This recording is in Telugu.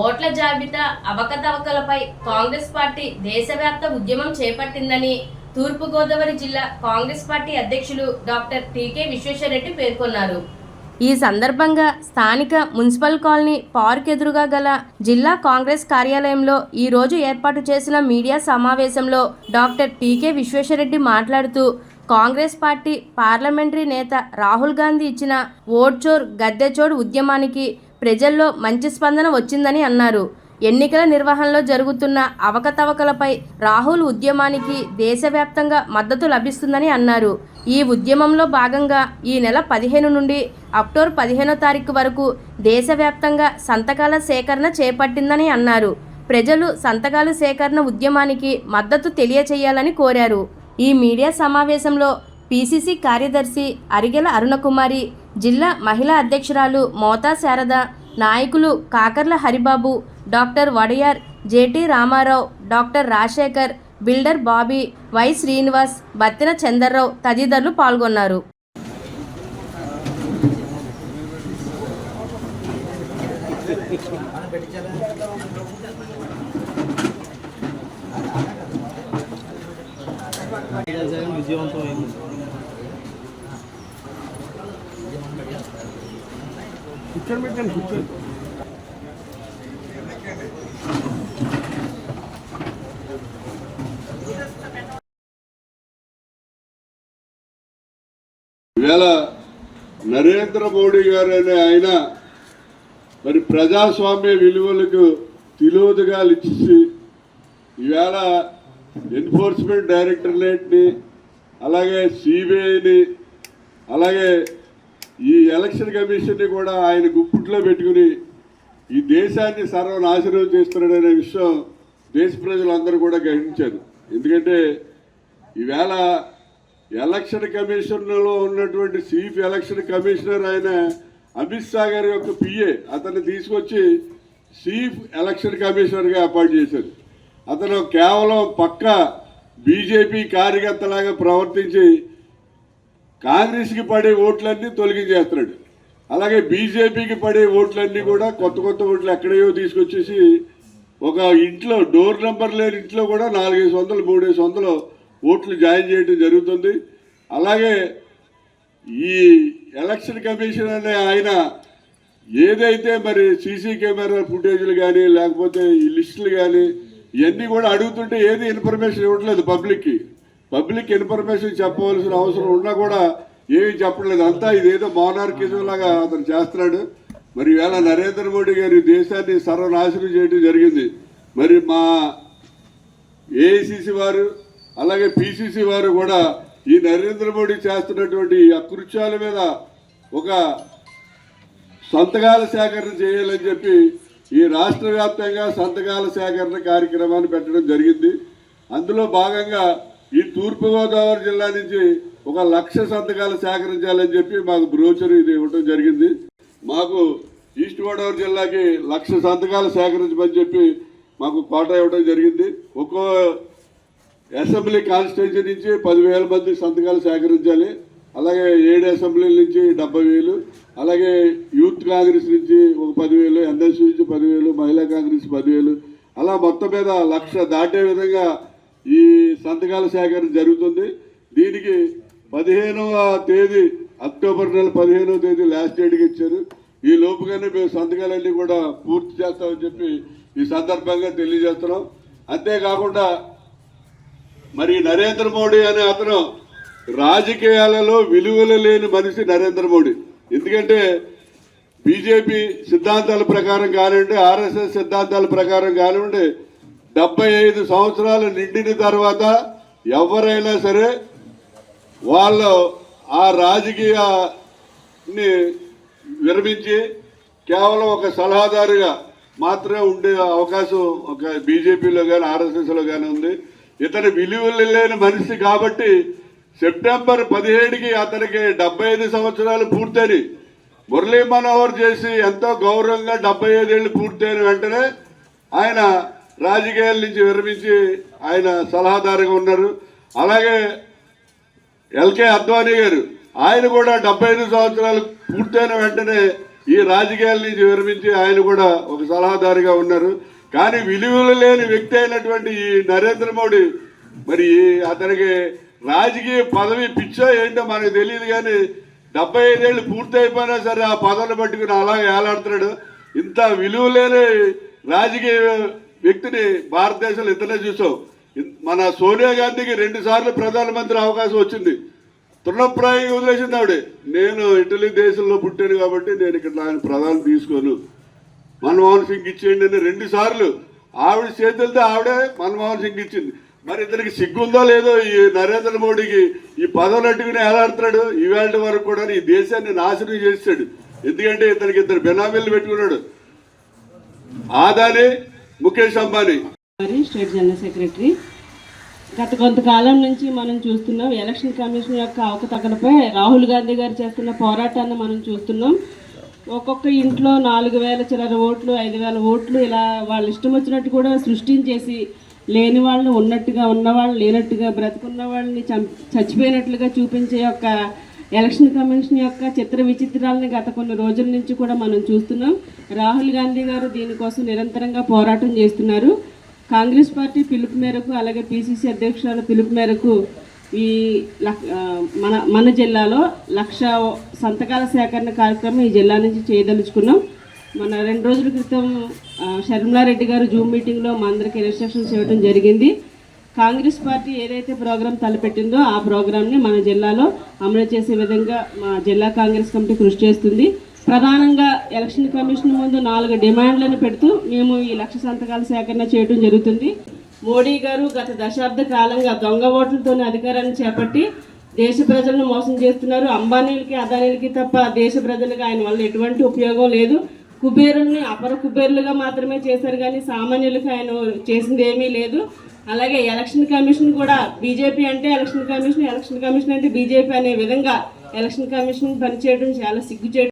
ఓట్ల జాబితా అవకతవకలపై కాంగ్రెస్ పార్టీ దేశవ్యాప్త ఉద్యమం చేపట్టిందని తూర్పుగోదావరి జిల్లా కాంగ్రెస్ పార్టీ అధ్యక్షులు డాక్టర్ టీకే విశ్వేశ్వరరెడ్డి పేర్కొన్నారు. ఈ సందర్భంగా స్థానిక మున్సిపల్ కాలనీ పార్క్ ఎదురుగా గల జిల్లా కాంగ్రెస్ కార్యాలయంలో ఈ రోజు ఏర్పాటు చేసిన మీడియా సమావేశంలో డాక్టర్ టీకే విశ్వేశ్వరరెడ్డి మాట్లాడుతూ కాంగ్రెస్ పార్టీ పార్లమెంటరీ నేత రాహుల్ గాంధీ ఇచ్చిన ఓడ్చోర్ గద్దెచోడ్ ఉద్యమానికి ప్రజల్లో మంచి స్పందన వచ్చిందని అన్నారు. ఎన్నికల నిర్వహణలో జరుగుతున్న అవకతవకలపై రాహుల్ ఉద్యమానికి దేశవ్యాప్తంగా మద్దతు లభిస్తుందని అన్నారు. ఈ ఉద్యమంలో భాగంగా ఈ నెల పదిహేను నుండి అక్టోబర్ పదిహేనో తారీఖు వరకు దేశవ్యాప్తంగా సంతకాల సేకరణ చేపట్టిందని అన్నారు. ప్రజలు సంతకాల సేకరణ ఉద్యమానికి మద్దతు తెలియచేయాలని కోరారు. ఈ మీడియా సమావేశంలో పిసిసి కార్యదర్శి అరిగెల అరుణకుమారి జిల్లా మహిళా అధ్యక్షురాలు మోతా శారద నాయకులు Kakarla Haribabu doctor Wadiyar JT Ramarao doctor Rajasekhar builder Bobby Y Srinivas Battina Chandrarao తదితరులు పాల్గొన్నారు. విజయవంతమైంది కూర్చొని పెట్టండి కూర్చొని ఈవేళ నరేంద్ర మోడీ గారు అనే ఆయన మరి ప్రజాస్వామ్య విలువలకు తిలోదగాలు ఇచ్చేసి ఈవేళ ఎన్ఫోర్స్మెంట్ డైరెక్టరేట్ని అలాగే సిబిఐని అలాగే ఈ ఎలక్షన్ కమిషన్ని కూడా ఆయన గుప్పుట్లో పెట్టుకుని ఈ దేశాన్ని సర్వనాశనం చేస్తున్నాడనే విషయం దేశ ప్రజలందరూ కూడా గ్రహించారు. ఎందుకంటే ఈవేళ ఎలక్షన్ కమిషన్లో ఉన్నటువంటి చీఫ్ ఎలక్షన్ కమిషనర్ ఆయన అమిత్ షా గారి యొక్క పిఏ అతన్ని తీసుకొచ్చి చీఫ్ ఎలక్షన్ కమిషనర్గా అపాయింట్ చేశారు. అతను కేవలం పక్క బీజేపీ కార్యకర్తలాగా ప్రవర్తించి కాంగ్రెస్కి పడే ఓట్లన్నీ తొలగించేస్తున్నాడు అలాగే బీజేపీకి పడే ఓట్లన్నీ కూడా కొత్త కొత్త ఓట్లు ఎక్కడయో తీసుకొచ్చేసి ఒక ఇంట్లో డోర్ నెంబర్ లేని ఇంట్లో కూడా నాలుగైదు వందలు మూడేసి వందలు ఓట్లు జాయిన్ చేయడం జరుగుతుంది. అలాగే ఈ ఎలక్షన్ కమిషన్ అనే ఆయన ఏదైతే మరి సీసీ కెమెరా ఫుటేజ్లు కానీ లేకపోతే ఈ లిస్టులు కానీ ఇవన్నీ కూడా అడుగుతుంటే ఏది ఇన్ఫర్మేషన్ ఇవ్వట్లేదు పబ్లిక్కి. పబ్లిక్ ఇన్ఫర్మేషన్ చెప్పవలసిన అవసరం ఉన్నా కూడా ఏమీ చెప్పట్లేదు. అంతా ఇదేదో మోనార్కిజం లాగా అతను చేస్తున్నాడు. మరి ఈవేళ నరేంద్ర మోడీ గారి దేశాన్ని సర్వనాశనం చేయడం జరిగింది. మరి మా ఏఐసిసి వారు అలాగే పిసిసి వారు కూడా ఈ నరేంద్ర మోడీ చేస్తున్నటువంటి అకృత్యాల మీద ఒక సంతకాల సేకరణ చేయాలని చెప్పి ఈ రాష్ట్ర వ్యాప్తంగా సంతకాల సేకరణ కార్యక్రమాన్ని పెట్టడం జరిగింది. అందులో భాగంగా ఈ తూర్పుగోదావరి జిల్లా నుంచి ఒక లక్ష సంతకాలు సేకరించాలని చెప్పి మాకు బ్రోచర్ ఇది ఇవ్వడం జరిగింది. మాకు ఈస్ట్ గోదావరి జిల్లాకి లక్ష సంతకాలు సేకరించమని చెప్పి మాకు కోట ఇవ్వడం జరిగింది. ఒక్కో అసెంబ్లీ కాన్స్టిట్యూన్సీ నుంచి పదివేల మంది సంతకాలు సేకరించాలి. అలాగే ఏడు అసెంబ్లీల నుంచి డెబ్బై వేలు అలాగే యూత్ కాంగ్రెస్ నుంచి ఒక పదివేలు ఎన్ఎస్యూ నుంచి పదివేలు మహిళా కాంగ్రెస్ పదివేలు అలా మొత్తం మీద లక్ష దాటే విధంగా ఈ సంతకాల సేకరణ జరుగుతుంది. దీనికి పదిహేనవ తేదీ అక్టోబర్ నెల పదిహేనవ తేదీ లాస్ట్ డేట్కి ఇచ్చారు. ఈ లోపుగానే మేము సంతకాలన్నీ కూడా పూర్తి చేస్తామని చెప్పి ఈ సందర్భంగా తెలియజేస్తున్నాం. అంతేకాకుండా మరి నరేంద్ర మోడీ అనే అతను రాజకీయాలలో విలువలు లేని మనిషి నరేంద్ర మోడీ. ఎందుకంటే బీజేపీ సిద్ధాంతాల ప్రకారం కానివ్వండి ఆర్ఎస్ఎస్ సిద్ధాంతాల ప్రకారం కానివ్వండి డెబ్బై ఐదు సంవత్సరాలు నిండిన తర్వాత ఎవరైనా సరే వాళ్ళు ఆ రాజకీయాన్ని విరమించి కేవలం ఒక సలహాదారుగా మాత్రమే ఉండే అవకాశం ఒక బీజేపీలో కానీ ఆర్ఎస్ఎస్లో కానీ ఉంది. ఇతని విలువలు లేని మనిషి కాబట్టి సెప్టెంబర్ పదిహేడుకి అతనికి డెబ్బై ఐదు సంవత్సరాలు పూర్తయి మురళీ మనోహర్ చేసి ఎంతో గౌరవంగా డెబ్బై ఐదేళ్ళు పూర్తయిన వెంటనే ఆయన రాజకీయాల నుంచి విరమించి ఆయన సలహాదారుగా ఉన్నారు. అలాగే ఎల్కే అద్వానీ గారు ఆయన కూడా డెబ్బై ఐదు సంవత్సరాలు పూర్తయిన వెంటనే ఈ రాజకీయాల నుంచి విరమించి ఆయన కూడా ఒక సలహాదారుగా ఉన్నారు. కానీ విలువలు లేని వ్యక్తి అయినటువంటి ఈ నరేంద్ర మోడీ మరి అతనికి రాజకీయ పదవి పిచ్చో ఏంటో మనకు తెలియదు కానీ డెబ్బై ఐదేళ్ళు పూర్తి అయిపోయినా సరే ఆ పదవులు పట్టుకుని అలాగే ఏలాడుతున్నాడు. ఇంత విలువ లేని రాజకీయ వ్యక్తిని భారతదేశంలో ఇంతనే చూసాం మన సోనియా గాంధీకి రెండు సార్లు ప్రధానమంత్రి అవకాశం వచ్చింది. తృణప్రాయంగా వదిలేసింది ఆవిడ. నేను ఇటలీ దేశంలో పుట్టాను కాబట్టి నేను ఇక్కడ ఆయన ప్రధాని తీసుకోను. మన్మోహన్ సింగ్ ఇచ్చేయండి అని రెండు సార్లు ఆవిడ చేతులతో ఆవిడే మన్మోహన్ సింగ్ ఇచ్చింది. మరి ఇతనికి సిగ్గుందో లేదో ఈ నరేంద్ర మోడీకి ఈ పదవులు అట్టుకుని ఎలాడుతున్నాడు ఈవేళ వరకు కూడా ఈ దేశాన్ని నాశనం చేస్తాడు ఎందుకంటే ఇతనికి ఇద్దరు బెనామీలు పెట్టుకున్నాడు. Adani Mukesh Ambani. State general secretary. గత కొంతకాలం నుంచి మనం చూస్తున్నాం ఎలక్షన్ కమిషన్ యొక్క అవకతకలపై రాహుల్ గాంధీ గారు చేస్తున్న పోరాటాన్ని మనం చూస్తున్నాం. ఒక్కొక్క ఇంట్లో నాలుగు వేల చిల్లర ఓట్లు ఐదు వేల ఓట్లు ఇలా వాళ్ళ ఇష్టం వచ్చినట్టు కూడా సృష్టించేసి లేని వాళ్ళని ఉన్నట్టుగా ఉన్న వాళ్ళు లేనట్టుగా బ్రతుకున్న వాళ్ళని చం చచ్చిపోయినట్లుగా చూపించే యొక్క ఎలక్షన్ కమిషన్ యొక్క చిత్ర విచిత్రాలను గత కొన్ని రోజుల నుంచి కూడా మనం చూస్తున్నాం. రాహుల్ గాంధీ గారు దీనికోసం నిరంతరంగా పోరాటం చేస్తున్నారు. కాంగ్రెస్ పార్టీ పిలుపు మేరకు అలాగే పిసిసి అధ్యక్షురాల పిలుపు మేరకు ఈ లక్- మన మన జిల్లాలో లక్ష సంతకాల సేకరణ కార్యక్రమం ఈ జిల్లా నుంచి చేయదలుచుకున్నాం. మన రెండు రోజుల క్రితం షర్మిలారెడ్డి గారు జూమ్ మీటింగ్లో మా అందరికీ ఇన్స్ట్రక్షన్స్ ఇవ్వడం జరిగింది. కాంగ్రెస్ పార్టీ ఏదైతే ప్రోగ్రాం తలపెట్టిందో ఆ ప్రోగ్రాంని మన జిల్లాలో అమలు చేసే విధంగా మా జిల్లా కాంగ్రెస్ కమిటీ కృషి చేస్తుంది. ప్రధానంగా ఎలక్షన్ కమిషన్ ముందు నాలుగు డిమాండ్లను పెడుతూ మేము ఈ లక్ష సంతకాల సేకరణ చేయడం జరుగుతుంది. మోడీ గారు గత దశాబ్ద కాలంగా దొంగ ఓట్లతోనే అధికారాన్ని చేపట్టి దేశ ప్రజలను మోసం చేస్తున్నారు. అంబానీలకి అదానీలకి తప్ప దేశ ప్రజలకు ఆయన వల్ల ఎటువంటి ఉపయోగం లేదు. కుబేరుల్ని అపర కుబేరులుగా మాత్రమే చేశారు కానీ సామాన్యులకు ఆయన చేసింది ఏమీ లేదు. అలాగే ఎలక్షన్ కమిషన్ కూడా బీజేపీ అంటే ఎలక్షన్ కమిషన్ ఎలక్షన్ కమిషన్ అంటే బీజేపీ అనే విధంగా ఎలక్షన్ కమిషన్ పనిచేయడం చాలా సిగ్గుచేటు